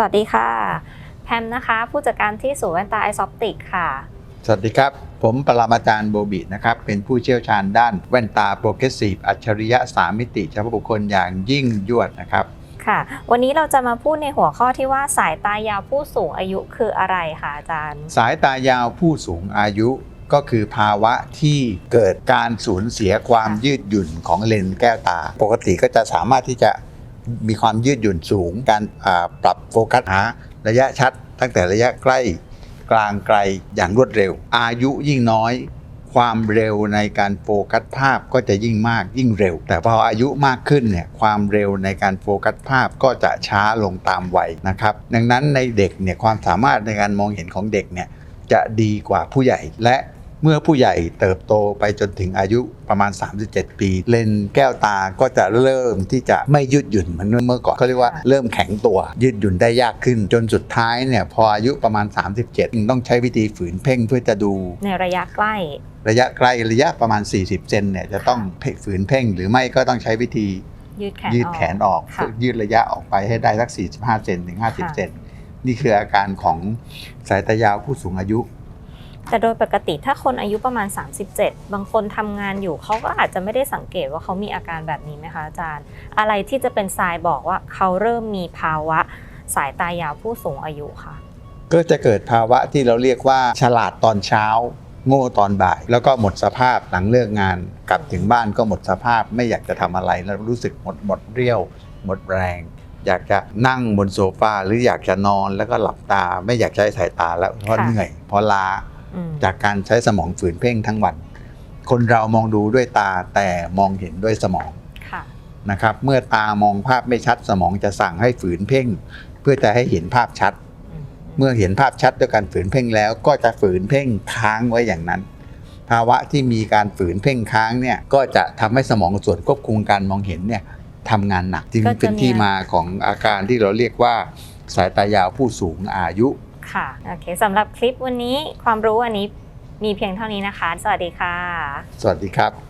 สวัสดีค่ะ แพมนะคะ ผู้จัดการที่ศูนย์แว่นตาไอซอปติกค่ะ สวัสดีครับ ผมปรมาจารย์โบบินะครับ เป็นผู้เชี่ยวชาญด้านแว่นตาโปรเกรสซีฟอัจฉริยะ 3 มิติเฉพาะบุคคลอย่างยิ่งยวดนะครับค่ะ วันนี้เราจะมาพูดในหัวข้อที่ว่าสายตายาวผู้สูงอายุคืออะไรคะอาจารย์ สายตายาวผู้สูงอายุก็คือภาวะที่เกิดการสูญเสียความยืดหยุ่นของเลนส์แก้วตา ปกติก็จะสามารถที่จะ มีความยืดหยุ่นสูง การปรับโฟกัสหาระยะชัด ตั้งแต่ระยะใกล้กลางไกลอย่างรวดเร็ว อายุยิ่งน้อยความเร็วในการโฟกัสภาพก็จะยิ่งมากยิ่งเร็ว แต่พออายุมากขึ้นเนี่ยความเร็วในการโฟกัสภาพก็จะช้าลงตามวัยนะครับ ดังนั้นในเด็กเนี่ยความสามารถในการมองเห็นของเด็กเนี่ยจะดีกว่าผู้ใหญ่และ เมื่อผู้ใหญ่เติบโตไปจนถึงอายุประมาณ 37 ปี เลนส์แก้วตาก็จะเริ่มที่จะไม่ยืดหยุ่นเหมือนเมื่อก่อนเขาเรียกว่าเริ่มแข็งตัว ยืดหยุ่นได้ยากขึ้น จนสุดท้ายเนี่ยพออายุประมาณ 37 ต้องใช้วิธีฝืนเพ่งเพื่อจะดู ในระยะใกล้ระยะใกล้ระยะประมาณ 40 เซนเนี่ยจะต้องเพ่งฝืนเพ่งหรือไม่ก็ต้องใช้วิธียืดแขนยืดแขนออกค่ะยืดระยะออกไปให้ได้สัก 45 เซนถึงค่ะ50 เซนนี่คืออาการของสายตายาวผู้สูงอายุ แต่โดยปกติถ้าคนอายุประมาณ 37 บางคนทำงานอยู่เขาก็อาจจะไม่ได้สังเกตว่าเขามีอาการแบบนี้ไหมคะอาจารย์ อะไรที่จะเป็นทรายบอกว่าเขาเริ่มมีภาวะสายตายาวผู้สูงอายุค่ะ ก็จะเกิดภาวะที่เราเรียกว่าฉลาดตอนเช้า โง่ตอนบ่าย แล้วก็หมดสภาพหลังเลิกงาน กลับถึงบ้านก็หมดสภาพไม่อยากจะทำอะไรแล้วรู้สึกหมดหมดเรี่ยว หมดแรง อยากจะนั่งบนโซฟาหรืออยากจะนอนแล้วก็หลับตา ไม่อยากใช้สายตาแล้วเพราะเหนื่อยเพราะล้า จากการใช้สมองฝืนเพ่งทั้งวัน คนเรามองดูด้วยตาแต่มองเห็นด้วยสมองค่ะนะครับ เมื่อตามองภาพไม่ชัดสมองจะสั่งให้ฝืนเพ่ง เพื่อจะให้เห็นภาพชัดอืมเมื่อเห็นภาพชัดด้วยการฝืนเพ่งแล้วก็จะฝืนเพ่งค้างไว้อย่างนั้น ภาวะที่มีการฝืนเพ่งค้างเนี่ยก็จะทำให้สมองส่วนควบคุมการมองเห็นเนี่ยทำงานหนักจึงก็จะเป็นที่มีมาของอาการที่เราเรียกว่าสายตายาวผู้สูงอายุ ค่ะโอเคสำหรับคลิปวันนี้ความรู้อันนี้มีเพียงเท่านี้นะคะ สวัสดีค่ะ สวัสดีครับ